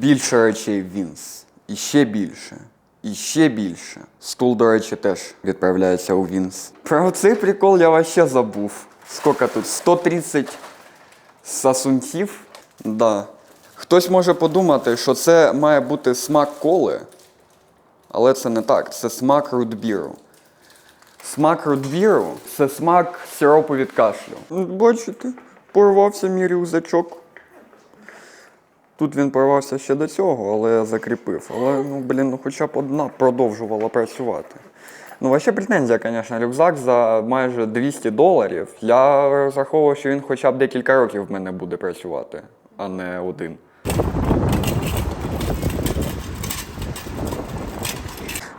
Більше речей Вінс. І ще більше. І ще більше. Стул, до речі, теж відправляється у Вінс. Про цей прикол я вообще забув. Скільки тут? 130 сасунців? Да. Хтось може подумати, що це має бути смак коли, але це не так. Це смак рудбіру. Смак рудбіру це смак сиропу від кашлю. Бачите, порвався мій рюкзачок. Тут він порвався ще до цього, але закріпив. Але, ну, блін, ну хоча б одна продовжувала працювати. Ну, вообще претензія, звісно, рюкзак за майже 200 доларів. Я розраховував, що він хоча б декілька років в мене буде працювати, а не один.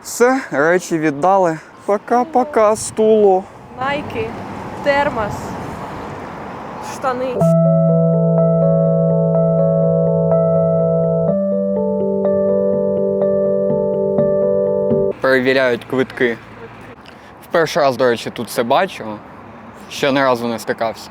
Все, речі віддали. Пока-пока, стуло. Найки, термос, штани. Перевіряють квитки. В перший раз, до речі, тут це бачу. Ще ні разу не стикався.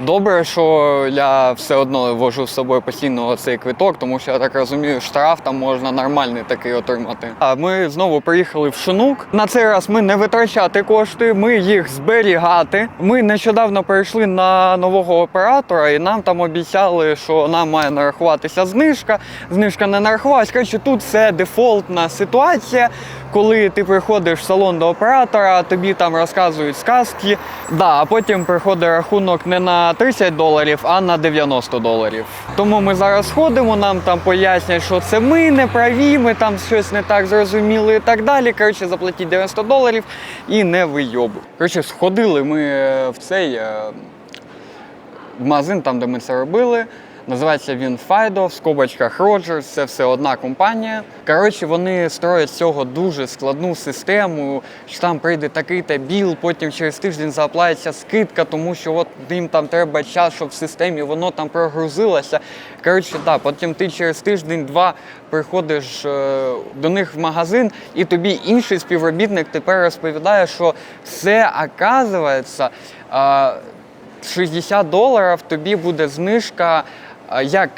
Добре, що я все одно вожу з собою постійно цей квиток, тому що я так розумію, штраф там можна нормальний такий отримати. А ми знову приїхали в Шинук. На цей раз ми не витрачати кошти, ми їх зберігати. Ми нещодавно перейшли на нового оператора, і нам там обіцяли, що нам має нарахуватися знижка. Знижка не нарахувалась. Коротше, тут це дефолтна ситуація. Коли ти приходиш в салон до оператора, тобі там розказують сказки. Да, а потім приходить рахунок не на 30 доларів, а на 90 доларів. Тому ми зараз ходимо, нам там пояснять, що це ми не праві, ми там щось не так зрозуміли і так далі. Коротше, заплатіть 90 доларів і не вийобу. Коротше, сходили ми е, в цей е, магазин, там, де ми це робили. Називається він Fido, в скобочках Rogers, це все одна компанія. Коротше, вони строять з цього дуже складну систему, що там прийде такий-то біл, потім через тиждень заплатиться скидка, тому що от їм там треба час, щоб в системі воно там прогрузилося. Коротше, так, потім ти через тиждень-два приходиш е, до них в магазин, і тобі інший співробітник тепер розповідає, що це оказується. е, 60 доларів тобі буде знижка як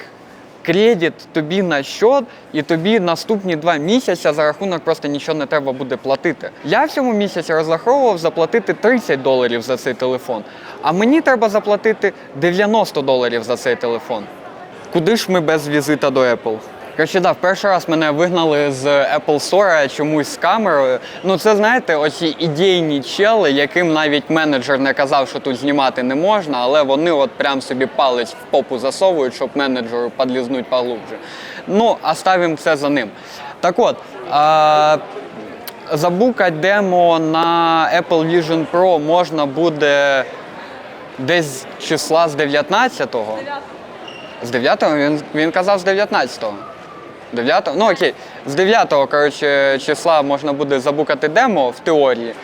кредит тобі на счет, і тобі наступні два місяці за рахунок просто нічого не треба буде платити. Я в цьому місяці розраховував заплатити 30 доларів за цей телефон, а мені треба заплатити 90 доларів за цей телефон. Куди ж ми без візита до Apple? Коротше, да, в перший раз мене вигнали з Apple Store чомусь з камерою. Ну, це знаєте, оці ідейні чели, яким навіть менеджер не казав, що тут знімати не можна, але вони от прям собі палець в попу засовують, щоб менеджеру подлізнуть поглубже. Ну, оставимо це за ним. Так от. А... Забукати демо на Apple Vision Pro можна буде десь числа з 19-го. З 9-го? Він, він казав з 19-го. 9-го? Ну окей. З 9-го, коротше, числа можна буде забукати демо в теорії.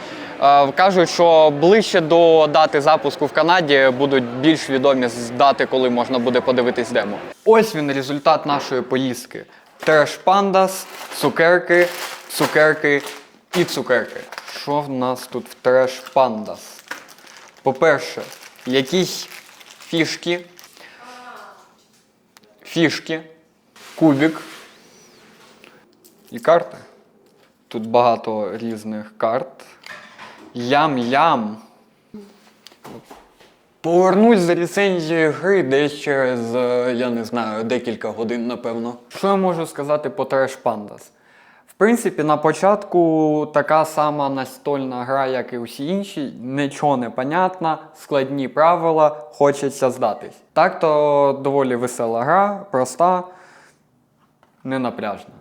Е, Кажуть, що ближче до дати запуску в Канаді будуть більш відомі з дати, коли можна буде подивитись демо. Ось він результат нашої поїздки. Треш пандас, цукерки, цукерки і цукерки. Що в нас тут в треш пандас? По-перше, якісь фішки, фішки, кубик і карти. Тут багато різних карт. Ям-ям. Повернусь за ліцензією гри десь через, я не знаю, декілька годин, напевно. Що я можу сказати по Trash Pandas? В принципі, на початку така сама настольна гра, як і усі інші, нічого не понятно, складні правила, хочеться здатись. Так то доволі весела гра, проста, не напряжна.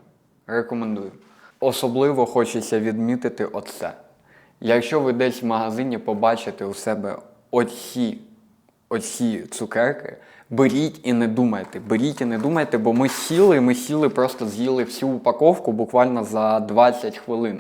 Рекомендую. Особливо хочеться відмітити оце. Якщо ви десь в магазині побачите у себе оці, оці цукерки, беріть і не думайте. Беріть і не думайте, бо ми сіли, ми сіли, просто з'їли всю упаковку буквально за 20 хвилин.